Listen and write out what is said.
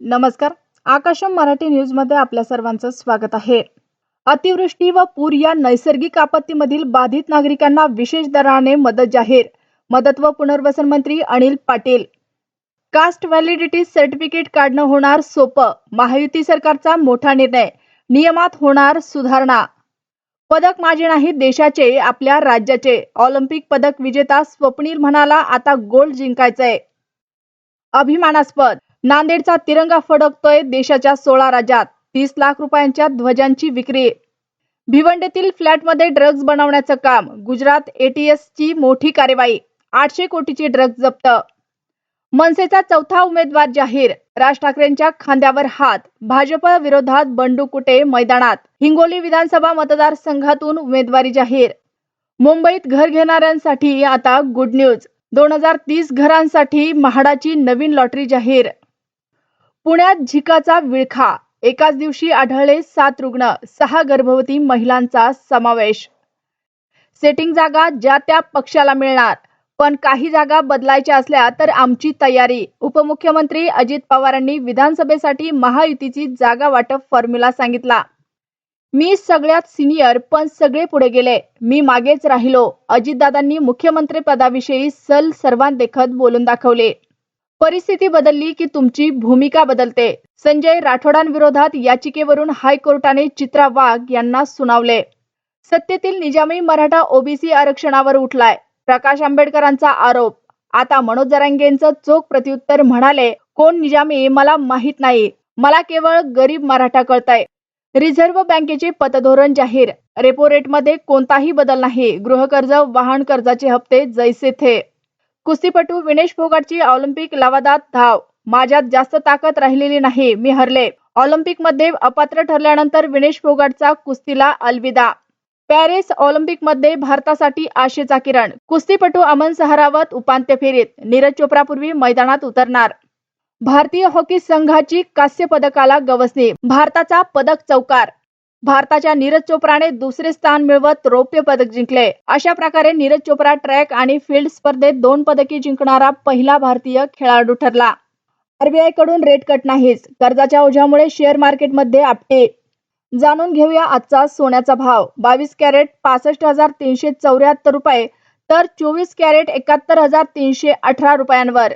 नमस्कार. आकाशम मराठी न्यूजमध्ये आपल्या सर्वांचं स्वागत आहे. अतिवृष्टी व पूर या नैसर्गिक आपत्तीमधील बाधित नागरिकांना विशेष दराने मदत जाहीर. मदत व पुनर्वसन मंत्री Anil Patil. Caste validity certificate काढणं होणार सोपं महायुती सरकारचा मोठा निर्णय नियमात होणार सुधारणा. पदक माझे नाही देशाचे आपल्या राज्याचे. ऑलिम्पिक पदक विजेता स्वप्नील म्हणाला आता गोल्ड जिंकायचंय. अभिमानास्पद. नांदेडचा तिरंगा फडकतोय देशाच्या सोळा राज्यात. तीस लाख रुपयांच्या ध्वजांची विक्री. भिवंडीतील फ्लॅटमध्ये ड्रग्ज बनवण्याचं काम. गुजरात एटीएसची मोठी कार्यवाही. आठशे कोटीची ड्रग्ज जप्त. मनसेचा चौथा उमेदवार जाहीर. राज ठाकरेंच्या खांद्यावर हात. भाजप विरोधात बंडू कुटे मैदानात. हिंगोली विधानसभा मतदारसंघातून उमेदवारी जाहीर. मुंबईत घर घेणाऱ्यांसाठी आता गुड न्यूज. दोन हजार तीस घरांसाठी म्हाडाची नवीन लॉटरी जाहीर. पुण्यात झिकाचा विळखा. एकाच दिवशी आढळले सात रुग्ण. सहा गर्भवती महिलांचा समावेश. सेटिंग जागा ज्या त्या पक्षाला मिळणार. पण काही जागा बदलायच्या असल्या तर आमची तयारी. उपमुख्यमंत्री अजित पवारांनी विधानसभेसाठी महायुतीची जागा वाटप फॉर्म्युला सांगितला. मी सगळ्यात सिनियर पण सगळे पुढे गेले. मी मागेच राहिलो. अजितदादांनी मुख्यमंत्री पदाविषयी सल सर्वांदेखत बोलून दाखवले. परिस्थिती बदलली की तुमची भूमिका बदलते. संजय राठोडांविरोधात याचिकेवरून हायकोर्टाने चित्रा वाघ यांना सुनावले. सत्तेतील निजामी मराठा ओबीसी आरक्षणावर उठलाय प्रकाश आंबेडकरांचा आरोप. आता मनोज जरांगेंचं चोख प्रत्युत्तर म्हणाले कोण निजामी मला माहीत नाही. मला केवळ गरीब मराठा कळताय. रिझर्व्ह बँकेचे पतधोरण जाहीर. रेपो रेटमध्ये कोणताही बदल नाही. गृहकर्ज वाहन कर्जाचे हप्ते जैसे थे. कुस्तीपटू विनेश फोगाटची ऑलिम्पिक लवादात धाव. माझ्यात जास्त ताकद राहिलेली नाही मी हरले. ऑलिम्पिकमध्ये अपात्र ठरल्यानंतर विनेश फोगाटचा कुस्तीला अलविदा. पॅरिस ऑलिम्पिकमध्ये भारतासाठी आशेचा किरण. कुस्तीपटू अमन सहारावत उपांत्य फेरीत. नीरज चोप्रापूर्वी मैदानात उतरणार. भारतीय हॉकी संघाची कांस्य पदकाला गवसणी. भारताचा पदक चौकार. भारताच्या नीरज चोप्राने दुसरे स्थान मिळवत रौप्य पदक जिंकले. अशा प्रकारे नीरज चोप्रा ट्रॅक आणि फील्ड स्पर्धेत दोन पदके जिंकणारा पहिला भारतीय खेळाडू ठरला. आरबीआयकडून रेट कट नाहीच कर्जाच्या ओझ्यामुळे शेअर मार्केटमध्ये आपटे. जाणून घेऊया आजचा सोन्याचा भाव. बावीस कॅरेट पासष्ट हजार तीनशे चौऱ्याहत्तर रुपये तर चोवीस कॅरेट एकाहत्तर हजार तीनशे अठरा रुपयांवर.